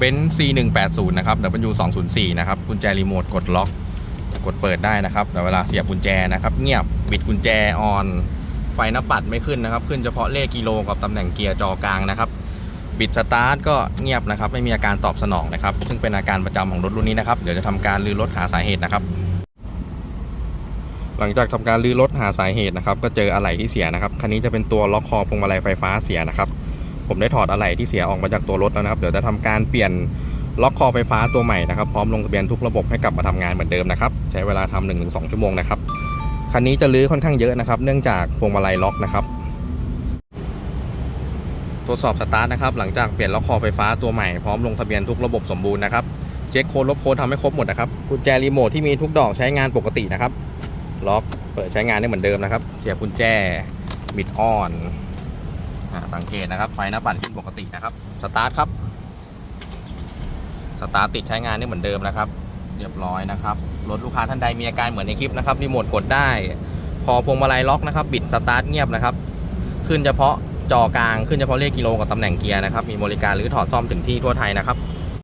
เบนซ์ C180 นะครับ W204 นะครับกุญแจรีโมทกดล็อก กดเปิดได้นะครับ แต่เวลาเสียบกุญแจนะครับ เงียบบิดกุญแจออน ไฟหน้าปัดไม่ขึ้นนะครับ ขึ้นเฉพาะเลขกิโลกับตำแหน่งเกียร์จอกลางนะครับ บิดสตาร์ทก็เงียบนะครับ ไม่มีอาการตอบสนองนะครับ ซึ่งเป็นอาการประจำของรถรุ่นนี้นะครับ เดี๋ยวจะทำการรื้อรถหาสาเหตุนะครับ หลังจากทำการรื้อรถหาสาเหตุนะครับ ก็เจออะไหล่ที่เสียนะครับ คันนี้จะเป็นตัวล็อกคอพวงมาลัยไฟฟ้าเสียนะครับ ผมได้ถอดอะไหล่ที่เสียออกมาจากตัวรถแล้วนะครับเดี๋ยวจะทำการเปลี่ยนล็อกคอไฟฟ้าตัวใหม่นะครับพร้อมลงทะเบียนทุกระบบให้กลับมาทำงานเหมือนเดิมนะครับใช้เวลาทำ1นถึงสชั่วโมงนะครับคันนี้จะรื้อค่อนข้างเยอะนะครับ เนื่องจากพวงมาลัยล็อกนะครับทดสอบสตาร์ทนะครับหลังจากเปลี่ยนล็อกคอไฟฟ้าตัวใหม่พร้อมลงทะเบียนทุกระบบสมบูรณ์นะครับเช็คโค้ดลบโค้ดทำให้ครบหมดนะครับกุญแจรีโมทที่มีทุกดอกใช้งานปกตินะครับล็อกเปิดใช้งานได้เหมือนเดิมนะครับ เสียบกุญแจบิดออน สังเกตนะครับไฟหน้าปัดขึ้นปกตินะครับสตาร์ทครับสตาร์ทติดใช้งานได้เหมือนเดิมนะครับ เรียบร้อยนะครับรถลูกค้าท่านใดมีอาการเหมือนในคลิปนะครับรีโมทกดได้ คอพวงมาลัยล็อกนะครับ บิดสตาร์ทเงียบนะครับ ขึ้นเฉพาะจอกลางขึ้นเฉพาะเลขกิโลกับตำแหน่งเกียร์นะครับมีบริการหรือถอดซ่อมถึงที่ทั่วไทยนะครับ